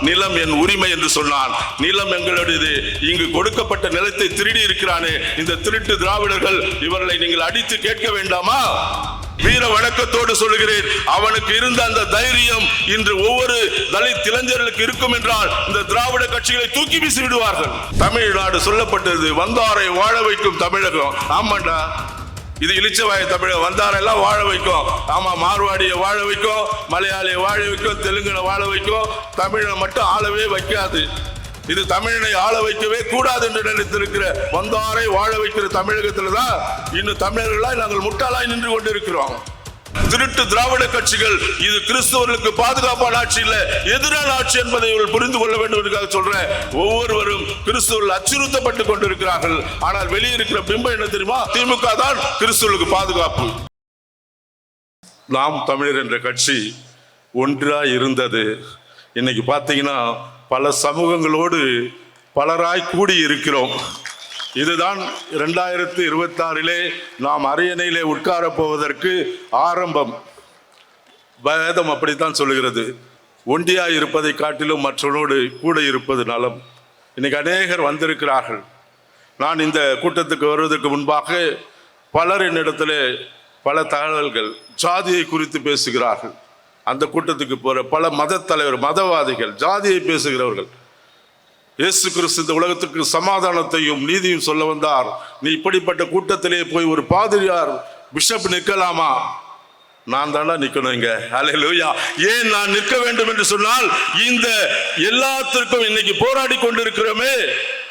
நிலம் என் உரிமை என்று சொன்னான் நிலம் எங்களுடையது. இங்கு கொடுக்கப்பட்ட நிலத்தை திருடி இருக்கிறானே. இந்த திருட்டு திராவிடர்கள் இவர்களை நீங்கள் அடித்து கேட்க வேண்டாமா? வீர வணக்கத்தோடு சொல்கிறேன் அவனுக்கு இருந்த அந்த தைரியம் இன்று ஒவ்வொரு தலித் இளைஞர்களுக்கு இருக்கும் என்றால் இந்த திராவிட கட்சிகளை தூக்கி வீசி விடுவார்கள். தமிழ்நாடு சொல்லப்பட்டது வந்தாரை வாழ வைக்கும் தமிழகம். ஆமாண்டா. இது இளிச்சவாய தமிழகம் வந்தாரெல்லாம் வாழ வைக்கும். ஆமா மார்வாடியை வாழ வைக்கும் மலையாளியை வாழ வைக்கும் தெலுங்கனை வாழ வைக்கும். தமிழனை மட்டும் ஆளவே வைக்காது. இது தமிழனை ஆள வைக்கவே கூடாது என்று நினைத்திருக்கிற வந்தாரை வாழ வைக்கிற தமிழகத்துல தான் இன்னும் தமிழர்களாய் நாங்கள் முட்டாளாய் நின்று கொண்டிருக்கிறோம். திருட்டு திராவிட கட்சிகள் இது கிறிஸ்தவர்களுக்கு பாதுகாப்பான ஆட்சி இல்ல. எதிரான ஆட்சி என்பதை இவர்கள் புரிந்து கொள்ள வேண்டும் என்றுக்காக சொல்றேன். ஒவ்வொருவரும் கிறிஸ்தவர்கள் அச்சுறுத்தப்பட்டு கொண்டிருக்கிறார்கள். ஆனால் வெளியே இருக்கிற பிம்பம் என்ன தெரியுமா? திமுக தான் கிறிஸ்தவர்களுக்கு பாதுகாப்பு. நாம் தமிழர் என்ற கட்சி ஒன்றா இருந்தது. இன்னைக்கு பார்த்தீங்கன்னா பல சமூகங்களோடு பலராய் கூடி இருக்கிறோம் இதுதான் இரண்டாயிரத்தி இருபத்தாறிலே நாம் அரியணையிலே உட்கார போவதற்கு ஆரம்பம். வேதம் அப்படித்தான் சொல்லுகிறது. ஒண்டியா இருப்பதை காட்டிலும் மற்றவனோடு கூட இருப்பது நலம். இன்னைக்கு அநேகர் வந்திருக்கிறார்கள். நான் இந்த கூட்டத்துக்கு வருவதற்கு முன்பாக பலர் பல தகவல்கள் ஜாதியை குறித்து பேசுகிறார்கள். அந்த கூட்டத்துக்கு போகிற பல மத தலைவர் மதவாதிகள் ஜாதியை பேசுகிறவர்கள் இயேசு கிறிஸ்து இந்த உலகத்துக்கு சமாதானத்தையும் நீதியும் சொல்ல வந்தார். நீ இப்படிப்பட்ட கூட்டத்திலே போய் ஒரு பாதிரியார் பிஷப் நிற்கலாமா? நான் தாண்டா நிற்கணும் இங்க. அல்லேலூயா ஏன் நான் நிற்க வேண்டும் என்று சொன்னால் இந்த எல்லாத்திற்கும் இன்னைக்கு போராடி கொண்டிருக்கிறோமே.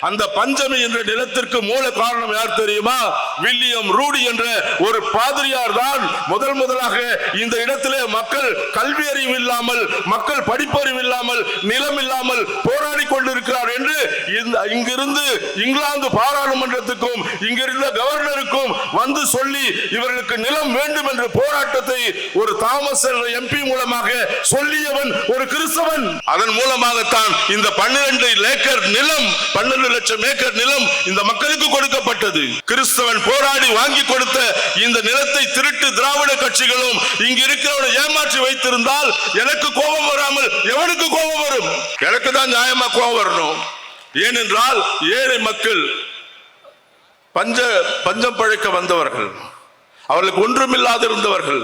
அந்த பஞ்சமி என்ற நிலத்திற்கு மூல காரணம் யார் தெரியுமா? வில்லியம் ரூடி என்ற ஒரு பாதிரியார் தான். முதல் முதலாக இந்த இடத்திலே மக்கள் கல்வி அறிவு இல்லாமல் மக்கள் படிப்பறிவு இல்லாமல் நிலம் இல்லாமல் போராடி கொண்டிருக்கிறார் என்று இங்கிருந்து இங்கிலாந்து பாராளுமன்றத்துக்கும் இங்கிருந்த கவர்னருக்கும் வந்து சொல்லி இவர்களுக்கு நிலம் வேண்டும் என்ற போராட்டத்தை ஒரு தாமஸ் எம்பி மூலமாக சொல்லியவன் ஒரு கிறிஸ்தவன். அதன் மூலமாகத்தான் இந்த பன்னிரண்டு ஏக்கர் நிலம் லட்சம் ஏக்கர் நிலம் இந்த மக்களுக்கு கொடுக்கப்பட்டது. கிறிஸ்தவன் போராடி வாங்கி கொடுத்த இந்த நிலத்தை திருட்டு திராவிட கட்சிகளும் இங்கு இருக்கிறவனை ஏமாற்றி வைத்திருந்தால் எனக்கு கோபம் வராமல் எவனுக்கு கோபம் வரும்? எனக்கு தான் நியாயமா கோபம் வரணும். ஏனென்றால் ஏழை மக்கள் பஞ்ச பஞ்சம் பழைக்க வந்தவர்கள். அவர்களுக்கு ஒன்றுமில்லாது இருந்தவர்கள்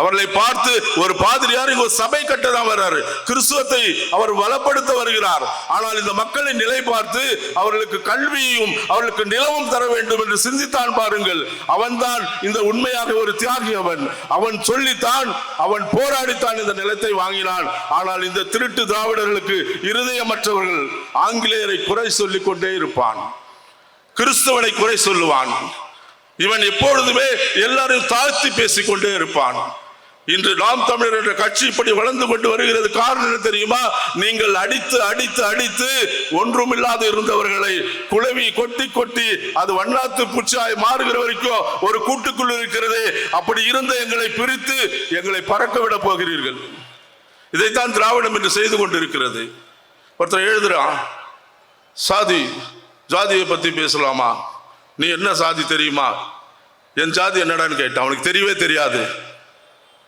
அவர்களை பார்த்து ஒரு பாதிரியார் இங்கு ஒரு சபை கட்ட வர்றாரு. கிறிஸ்துவத்தை அவர் வளப்படுத்த வருகிறார். ஆனால் இந்த மக்களின் நிலை பார்த்து அவர்களுக்கு கல்வியையும் அவர்களுக்கு நிலவும் தர வேண்டும் என்று சிந்தித்தான் பாருங்கள். அவன்தான் இந்த உண்மையாக ஒரு தியாகி அவன் அவன் சொல்லித்தான் அவன் போராடித்தான் இந்த நிலத்தை வாங்கினான். ஆனால் இந்த திருட்டு திராவிடர்களுக்கு இருதயமற்றவர்கள் ஆங்கிலேயரை குறை சொல்லிக் கொண்டே இருப்பான். கிறிஸ்தவனை குறை சொல்லுவான். இவன் எப்பொழுதுமே எல்லாரையும் தாழ்த்தி பேசிக் கொண்டே இருப்பான். இன்று நாம் தமிழர் என்ற கட்சி இப்படி வளர்ந்து கொண்டு வருகிறது காரணம் தெரியுமா? நீங்கள் அடித்து அடித்து அடித்து ஒன்றுமில்லாது இருந்தவர்களை குழவி கொட்டி கொட்டி அது வண்ணாத்து பூச்சாய் மாறுகிற வரைக்கும் ஒரு கூட்டுக்குள் இருக்கிறது. அப்படி இருந்த எங்களை பிரித்து எங்களை பறக்க விட போகிறீர்கள். இதைத்தான் திராவிடம் என்று செய்து கொண்டிருக்கிறது. ஒருத்தர் எழுதுறான் சாதி ஜாதியை பத்தி பேசலாமா? நீ என்ன சாதி தெரியுமா? என் ஜாதி என்னடான்னு கேட்டான். அவனுக்கு தெரியவே தெரியாது.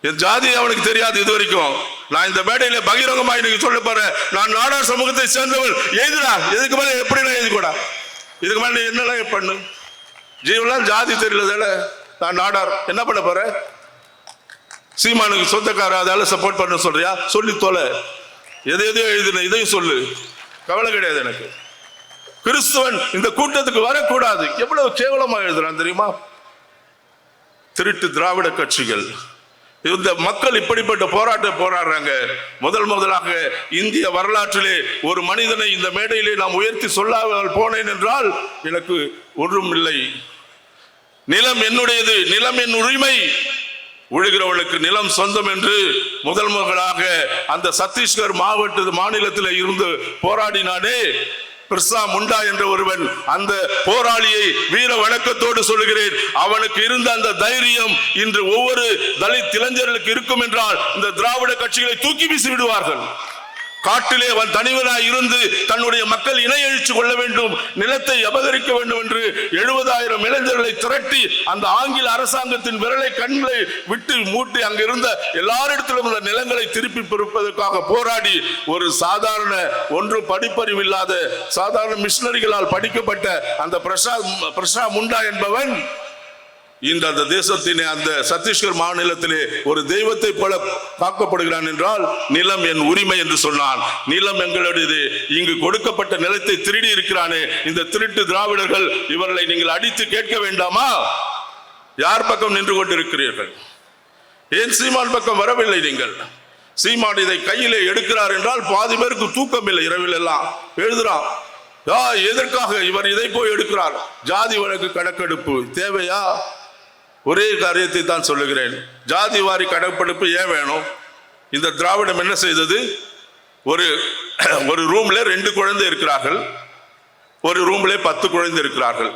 என் ஜாதி அவனுக்கு தெரியாது இது வரைக்கும் நான் இந்த மேடையில பகிரங்கமா இன்னைக்கு சொல்ல போறேன் நான் நாடார் சமூகத்தை சேர்ந்தவன். எழுதுடா. இதுக்கு மேலே எப்படி நான் எழுதி கூட? இதுக்கு மேலே நீ என்னெல்லாம் பண்ணு? ஜீவெல்லாம் ஜாதி தெரியல நான் நாடார் என்ன பண்ண போற? சீமானுக்கு சொந்தக்கார? அதால சப்போர்ட் பண்ண சொல்றியா? சொல்லி தொலை. எதை எதையோ எழுதின இதையும் சொல்லு. கவலை கிடையாது எனக்கு. கிறிஸ்துவன் இந்த கூட்டத்துக்கு வரக்கூடாது. எவ்வளவு கேவலமா எழுதுறான் தெரியுமா? திருட்டு திராவிட கட்சிகள். இந்த மக்கள் இப்படிப்பட்ட போராட்டம் போராடுறாங்க. முதல் முதலாக இந்திய வரலாற்றிலே ஒரு மனிதனை இந்த மேடையிலே நாம் உயர்த்தி சொல்லாமல் போனேன் என்றால் எனக்கு ஒன்றும் இல்லை. நிலம் என்னுடையது நிலம் என் உரிமை. உழுகிறவளுக்கு நிலம் சொந்தம் என்று முதல் முதலாக அந்த சத்தீஸ்கர் மாவட்ட மாநிலத்தில் இருந்து போராடினானே. பிர்சா முண்டா என்ற ஒருவன் அந்த போராளியை வீர வணக்கத்தோடு சொல்லுகிறேன். அவனுக்கு இருந்த அந்த தைரியம் இன்று ஒவ்வொரு தலித் இளைஞர்களுக்கு இருக்கும் என்றால் இந்த திராவிட கட்சிகளை தூக்கி வீசி விடுவார்கள். காட்டிலே அவன் தனிவனாய் இருந்து தன்னுடைய மக்கள் இணை எழுச்சி கொள்ள வேண்டும் நிலத்தை அபகரிக்க வேண்டும் என்று எழுபதாயிரம் இளைஞர்களை திரட்டி அந்த ஆங்கில அரசாங்கத்தின் விரலை கண்களை விட்டு மூட்டி அங்கிருந்த எல்லாரிடத்திலும் உள்ள நிலங்களை திருப்பி பிறப்பதற்காக போராடி ஒரு சாதாரண ஒன்று படிப்பறிவு இல்லாத சாதாரண மிஷினரிகளால் படிக்கப்பட்ட அந்த பிரசா பிரசா முண்டா என்பவன் இந்த அந்த தேசத்திலே அந்த சத்தீஸ்கர் மாநிலத்திலே ஒரு தெய்வத்தை போல காக்கப்படுகிறான் என்றால் நிலம் என் உரிமை என்று சொன்னான். நிலம் எங்களுடையது. இங்கு கொடுக்கப்பட்ட நிலத்தை திருடி இருக்கிறானே. இந்த திருட்டு திராவிடர்கள் இவர்களை நீங்கள் அடித்து கேட்க வேண்டாமா? யார் பக்கம் நின்று கொண்டிருக்கிறீர்கள்? ஏன் சீமான் பக்கம் வரவில்லை நீங்கள்? சீமான் இதை கையிலே எடுக்கிறார் என்றால் பாதி பேருக்கு தூக்கம் இல்லை இரவில் எல்லாம் எழுதுறான் யா எதற்காக இவர் இதை போய் எடுக்கிறார்? ஜாதி வழக்கு கணக்கெடுப்பு தேவையா? ஒரே காரியத்தை தான் சொல்லுகிறேன். ஜாதி வாரி கணக்கெடுப்பு ஏன் வேணும்? இந்த திராவிடம் என்ன செய்தது? ஒரு ஒரு ரூம்ல ரெண்டு குழந்தை இருக்கிறார்கள். ஒரு ரூம்ல பத்து குழந்தை இருக்கிறார்கள்.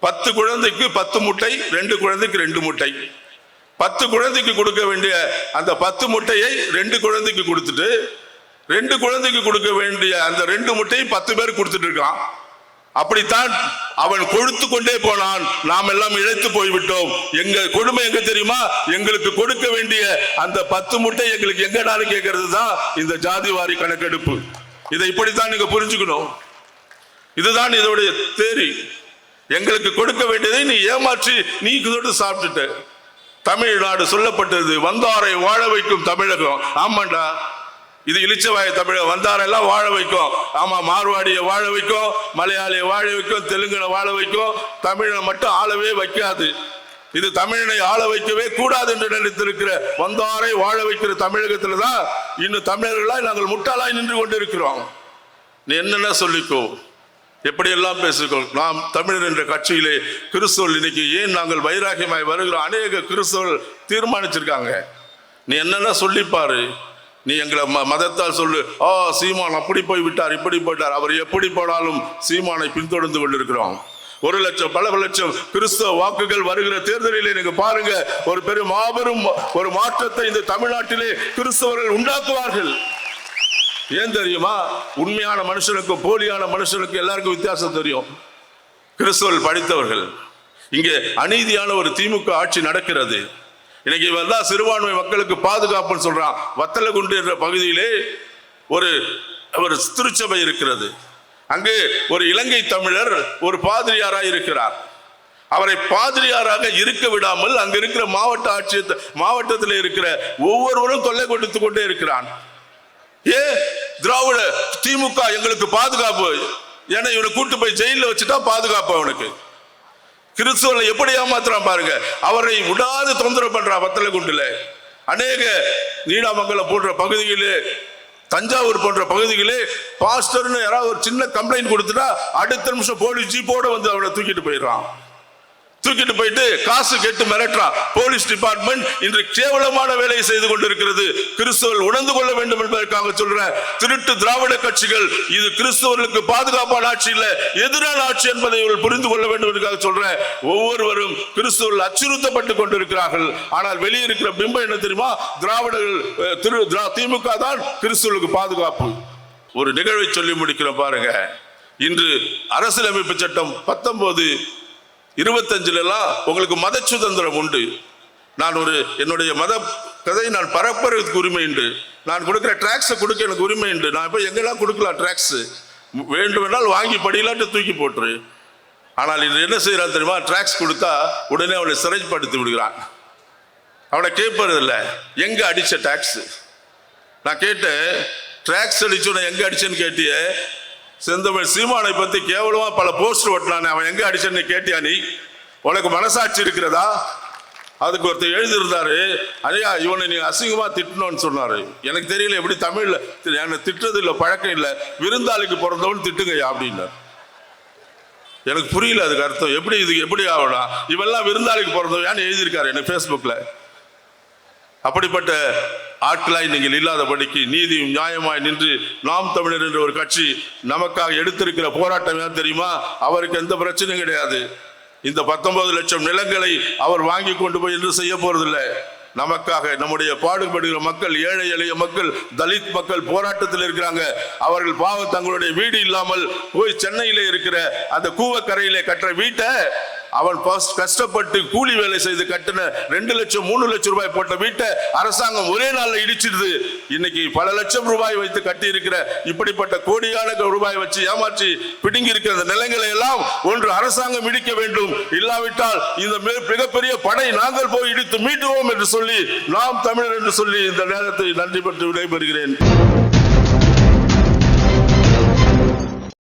பத்து குழந்தைக்கு பத்து முட்டை ரெண்டு குழந்தைக்கு ரெண்டு முட்டை. பத்து குழந்தைக்கு கொடுக்க வேண்டிய அந்த பத்து முட்டையை ரெண்டு குழந்தைக்கு கொடுத்துட்டு ரெண்டு குழந்தைக்கு கொடுக்க வேண்டிய அந்த ரெண்டு முட்டையும் பத்து பேர் கொடுத்துட்டு இருக்கான் அப்படித்தான் அவன் கொடுத்து கொண்டே போனான். நாம் எல்லாம் இழைத்து போய்விட்டோம். எங்க கொடுமை எங்க தெரியுமா? எங்களுக்கு கொடுக்க வேண்டிய அந்த பத்து முட்டை எங்களுக்கு எங்கடான்னு கேட்கறது தான் இந்த ஜாதிவாரி கணக்கெடுப்பு. இதை இப்படித்தான் நீங்க புரிஞ்சுக்கணும். இதுதான் இதோடைய தேரி. எங்களுக்கு கொடுக்க வேண்டியதை நீ ஏமாற்றி நீ இதோடு சாப்பிட்டுட்ட. தமிழ்நாடு சொல்லப்பட்டது வந்தாரை வாழ வைக்கும் தமிழகம். ஆமாண்டா. இது இளிச்சவாய தமிழகம் வந்தாரெல்லாம் வாழ வைக்கும். ஆமா மார்வாடியை வாழ வைக்கும் மலையாளியை வாழ வைக்கும் தெலுங்கனை வாழ வைக்கும். தமிழனை மட்டும் ஆளவே வைக்காது. இது தமிழனை ஆள வைக்கவே கூடாது என்று நினைத்திருக்கிற வந்தாரை வாழ வைக்கிற தமிழகத்தில் தான் இன்னும் தமிழர்களாய் நாங்கள் முட்டாளாய் நின்று கொண்டிருக்கிறோம். நீ என்னென்ன சொல்லிக்கோ எப்படியெல்லாம் பேசிக்கோ நாம் தமிழர் என்ற கட்சியிலே கிறிஸ்தவர்கள் இன்னைக்கு ஏன் நாங்கள் வைராகியமாய் வருகிறோம்? அநேக கிறிஸ்தவர்கள் தீர்மானிச்சிருக்காங்க. நீ என்னென்ன சொல்லிப்பாரு? நீ எங்களை ம மதத்தால் சொல்லு. ஆ சீமான் அப்படி போய் விட்டார் இப்படி போயிட்டார். அவர் எப்படி போனாலும் சீமானை பின்தொடர்ந்து கொண்டிருக்கிறோம். ஒரு லட்சம் பல லட்சம் கிறிஸ்தவ வாக்குகள் வருகிற தேர்தலிலே நீங்க பாருங்க ஒரு பெரும் மாபெரும் ஒரு மாற்றத்தை இந்த தமிழ்நாட்டிலே கிறிஸ்தவர்கள் உண்டாக்குவார்கள். ஏன் தெரியுமா? உண்மையான மனுஷனுக்கும் போலியான மனுஷனுக்கும் எல்லாருக்கும் வித்தியாசம் தெரியும். கிறிஸ்தவர்கள் படித்தவர்கள். இங்கே அநீதியான ஒரு திமுக ஆட்சி நடக்கிறது. இன்னைக்கு இவெல்லாம் சிறுபான்மை மக்களுக்கு பாதுகாப்புன்னு சொல்றான். வத்தலகுண்டு என்ற பகுதியிலே ஒரு ஒரு திருச்சபை இருக்கிறது. அங்கு ஒரு இலங்கை தமிழர் ஒரு பாதிரியாராக இருக்கிறார். அவரை பாதிரியாராக இருக்க விடாமல் அங்க இருக்கிற மாவட்ட ஆட்சியர் மாவட்டத்தில் இருக்கிற ஒவ்வொருவரும் தொல்லை கொடுத்து கொண்டே இருக்கிறான். ஏ திராவிட திமுக எங்களுக்கு பாதுகாப்பு. ஏன்னா இவனை கூட்டு போய் ஜெயில வச்சுட்டா பாதுகாப்பு அவனுக்கு. கிறிஸ்துவனை எப்படி ஏமாத்துறான் பாருங்க. அவரை விடாது தொந்தரவு பண்றான் வத்தலை குண்டுல. அநேக நீடாமங்கலம் போன்ற பகுதிகளே தஞ்சாவூர் போன்ற பகுதிகளே பாஸ்டர்னு யாராவது ஒரு சின்ன கம்ப்ளைண்ட் கொடுத்துட்டா அடுத்த நிமிஷம் போலீஸ் ஜீப்போட வந்து அவனை தூக்கிட்டு போயிடுறான். தூக்கிட்டு போயிட்டு காசு கேட்டு மிரட்டுறா. போலீஸ் டிபார்ட்மெண்ட் இன்று கேவலமான வேலையை செய்து கொண்டிருக்கிறது. கிறிஸ்தவர்கள் உணர்ந்து கொள்ள வேண்டும் என்பதற்காக சொல்றேன். திருட்டு திராவிட கட்சிகள் இது கிறிஸ்தவர்களுக்கு பாதுகாப்பான ஆட்சி இல்ல. எதிரான ஆட்சி என்பதை இவர்கள் புரிந்து கொள்ள வேண்டும் என்பதற்காக சொல்றேன். ஒவ்வொருவரும் கிறிஸ்தவர்கள் அச்சுறுத்தப்பட்டு கொண்டிருக்கிறார்கள். ஆனால் வெளியே இருக்கிற பிம்பம் என்ன தெரியுமா? திராவிடர்கள் திரு திமுக தான் கிறிஸ்தவர்களுக்கு பாதுகாப்பு. ஒரு நிகழ்வை சொல்லி முடிக்கிறோம் பாருங்க. இன்று அரசியலமைப்பு சட்டம் பத்தொன்பது இருபத்தஞ்சுல எல்லாம் உங்களுக்கு மத சுதந்திரம் உண்டு. நான் ஒரு என்னுடைய மத கதை நான் பரப்புறதுக்கு உரிமை உண்டு. நான் கொடுக்குற ட்ராக்ஸை கொடுக்க எனக்கு உரிமை உண்டு. நான் இப்போ எங்கெல்லாம் கொடுக்கலாம் ட்ராக்ஸ் வேண்டுமென்றால் வாங்கி படியிலாட்டு தூக்கி போட்டுரு. ஆனால் இது என்ன செய்கிறான் தெரியுமா? ட்ராக்ஸ் கொடுத்தா உடனே அவனை சிறைப்படுத்தி விடுகிறான். அவனை கேட்பறதில்ல எங்கே அடித்த டாக்ஸ் நான் கேட்டேன் ட்ராக்ஸ் அடிச்சோன்னு எங்கே அடிச்சேன்னு கேட்டியே? செந்தமிழ் சீமானை பத்தி கேவலமா பல போஸ்டர் ஒட்டினானே. அவன் எங்க அடிச்சேன்னு கேட்டியா நீ? உனக்கு மனசாட்சி இருக்கிறதா? அதுக்கு ஒருத்தர் எழுதியிருந்தாரு. அய்யா இவனை நீ அசிங்கமா திட்டணும்னு சொன்னாரு. எனக்கு தெரியல எப்படி தமிழ்ல என்னை திட்டுறது இல்லை பழக்கம் இல்லை. விருந்தாளிக்கு பிறந்தவன் திட்டுங்கய்யா அப்படின்னாரு. எனக்கு புரியல அதுக்கு அர்த்தம். எப்படி இது எப்படி ஆகணும்? இவெல்லாம் விருந்தாளிக்கு பிறந்தவன் எழுதியிருக்காரு எனக்கு ஃபேஸ்புக்கில் அப்படிப்பட்ட ஆட்களாய் நீங்கள் இல்லாதபடிக்கு நீதியும் நியாயமாய் நின்று நாம் தமிழர் என்ற ஒரு கட்சி நமக்காக எடுத்திருக்கிற போராட்டம் ஏன் தெரியுமா? அவருக்கு எந்த பிரச்சனையும் கிடையாது. இந்த பத்தொன்பது லட்சம் நிலங்களை அவர் வாங்கி கொண்டு போய் என்று செய்ய போறதில்லை. நமக்காக நம்முடைய பாடுபடுகிற மக்கள் ஏழை எளிய மக்கள் தலித் மக்கள் போராட்டத்தில் இருக்கிறாங்க. அவர்கள் பாவம் தங்களுடைய வீடு இல்லாமல் போய் சென்னையில இருக்கிற அந்த கூவக்கரையிலே கட்டுற வீட்டை அவன் கஷ்டப்பட்டு கூலி வேலை செய்து கட்டின ரெண்டு லட்சம் மூணு லட்சம் ரூபாய் போட்ட வீட்டை அரசாங்கம் ஒரே நாளில் இடிச்சிடுது. இன்னைக்கு பல லட்சம் ரூபாய் வைத்து கட்டி இருக்கிற இப்படிப்பட்ட கோடியான ரூபாய் வச்சு ஏமாற்றி பிடுங்கி இருக்கிற அந்த நிலங்களை எல்லாம் ஒன்று அரசாங்கம் இடிக்க வேண்டும். இல்லாவிட்டால் இந்த மிகப்பெரிய படை நாங்கள் போய் இடித்து மீட்டுவோம் என்று சொல்லி நாம் தமிழர் என்று சொல்லி இந்த நேரத்தை நன்றி பெற்று விடைபெறுகிறேன்.